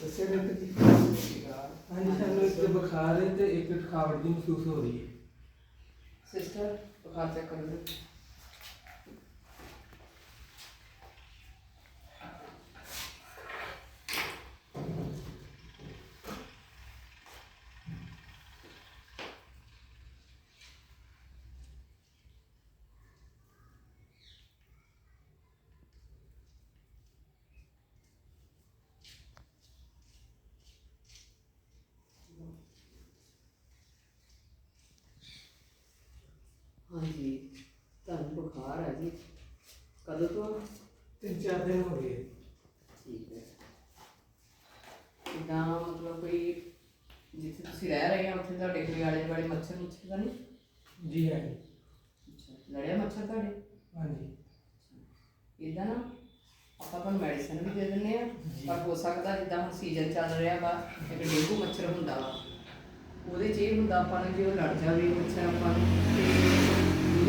ਦੱਸਿਆ ਡਾਕਟਰ ਜੀ ਹਾਂਜੀ ਸਾਨੂੰ ਇੱਕ ਬੁਖਾਰ ਹੈ ਤੇ ਇੱਕ ਥਕਾਵਟ ਦੀ ਮਹਿਸੂਸ ਹੋ ਰਹੀ ਹੈ। ਸਿਸਟਰ ਬੁਖਾਰ ਚੈੱਕ ਕਰ ਲਓ ਹਾਂਜੀ ਤੁਹਾਨੂੰ ਬੁਖਾਰ ਹੈ ਜੀ। ਕਦੋਂ ਤੋਂ? ਆ? ਤਿੰਨ ਚਾਰ ਦਿਨ ਹੋ ਗਏ। ਠੀਕ ਹੈ। ਕਿੱਦਾਂ ਮਤਲਬ ਕੋਈ ਜਿੱਥੇ ਤੁਸੀਂ ਰਹਿ ਰਹੇ ਹੋ ਉੱਥੇ ਤੁਹਾਡੇ ਕੋਈ ਆਲੇ ਦੁਆਲੇ ਮੱਛਰ ਮੁੱਛਰ ਤਾਂ ਨਹੀਂ? ਜੀ ਹੈ ਅੱਛਾ ਲੜਿਆ ਮੱਛਰ ਤੁਹਾਡੇ? ਹਾਂਜੀ। ਇਦਾਂ ਨਾ ਆਪਾਂ ਤੁਹਾਨੂੰ ਮੈਡੀਸਨ ਵੀ ਦੇ ਦਿੰਦੇ ਆ ਪਰ ਹੋ ਸਕਦਾ ਜਿੱਦਾਂ ਹੁਣ ਸੀਜ਼ਨ ਚੱਲ ਰਿਹਾ ਵਾ ਇੱਕ ਡੇਂਗੂ ਮੱਛਰ ਹੁੰਦਾ ਵਾ। ਉਹਦੇ 'ਚ ਇਹ ਹੁੰਦਾ ਆਪਾਂ ਨੂੰ ਜੇ ਉਹ ਲੜ ਜਾਵੇ ਮੱਛਰ ਆਪਾਂ ਨੂੰ। ਤੇ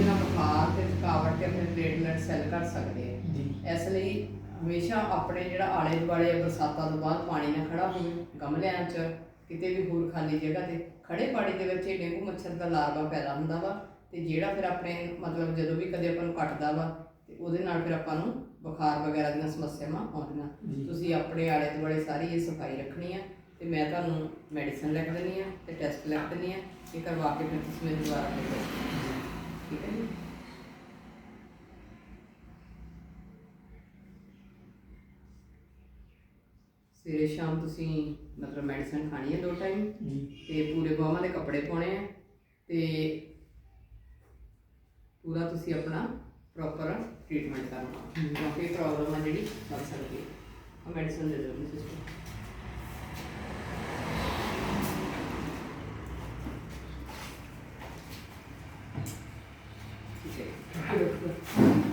ਨਾਲ ਬੁਖਾਰ ਤੇ ਥਕਾਵਟ ਤੇ ਆਪਣੇ ਪਲੇਟਲੈਟ ਸੈੱਲ ਕਰ ਸਕਦੇ ਆ। ਜੀ। ਇਸ ਲਈ ਹਮੇਸ਼ਾ ਆਪਣੇ ਜਿਹੜਾ ਆਲੇ ਦੁਆਲੇ ਬਰਸਾਤਾਂ ਤੋਂ ਬਾਅਦ ਪਾਣੀ ਨਾ ਖੜਾ ਹੋਵੇ ਗਮਲਿਆਂ 'ਚ ਕਿਤੇ ਵੀ ਹੋਰ ਖਾਲੀ ਜਗ੍ਹਾ ਤੇ ਖੜੇ ਪਾਣੀ ਦੇ ਵਿੱਚ ਇਹ ਡੇਂਗੂ ਮੱਛਰ ਦਾ ਲਾਰਵਾ ਪੈਦਾ ਹੁੰਦਾ ਵਾ ਤੇ ਜਿਹੜਾ ਫਿਰ ਆਪਣੇ ਮਤਲਬ ਜਦੋਂ ਵੀ ਕਦੇ ਆਪਾਂ ਨੂੰ ਕੱਟਦਾ ਵਾ ਤੇ ਉਹਦੇ ਨਾਲ ਫਿਰ ਆਪਾਂ ਨੂੰ ਬੁਖਾਰ ਵਗੈਰਾ ਦੀਆਂ ਸਮੱਸਿਆਵਾਂ ਆਉਂਦੀਆਂ। ਤੁਸੀਂ ਆਪਣੇ ਆਲੇ ਦੁਆਲੇ ਸਾਰੀ ਇਹ ਸਫ਼ਾਈ ਰੱਖਣੀ ਆ ਤੇ ਮੈਂ ਤੁਹਾਨੂੰ ਮੈਡੀਸਨ ਲਿਖ ਦੇਣੀ ਆ ਤੇ ਟੈਸਟ ਲਿਖ ਦੇਣੀ ਆ ਇਹ ਕਰਵਾ ਕੇ ਫਿਰ ਤੁਸੀਂ ਮੈਨੂੰ ਦੁਬਾਰਾ ਮਿਲੋ ਠੀਕ ਹੈ ਜੀ ਸਵੇਰੇ ਸ਼ਾਮ ਤੁਸੀਂ ਮਤਲਬ ਮੈਡੀਸਨ ਖਾਣੀ ਹੈ ਦੋ ਟਾਈਮ ਤੇ ਪੂਰੇ ਬਾਹਾਂ ਦੇ ਕੱਪੜੇ ਪਾਉਣੇ ਆ ਤੇ ਪੂਰਾ ਤੁਸੀਂ ਆਪਣਾ ਪ੍ਰੋਪਰ ਟ੍ਰੀਟਮੈਂਟ ਕਰਨਾ। ਕਿਉਂਕਿ ਪ੍ਰੋਬਲਮ ਆ ਜਿਹੜੀ ਬਣ ਸਕਦੀ ਹੈ ਮੈਡੀਸਨ ਦੇ ਦਿਓ ਮੈਨੂੰ ਸਿਸਟਰ ਠੀਕ ਹੈ ਡਾਕਟਰ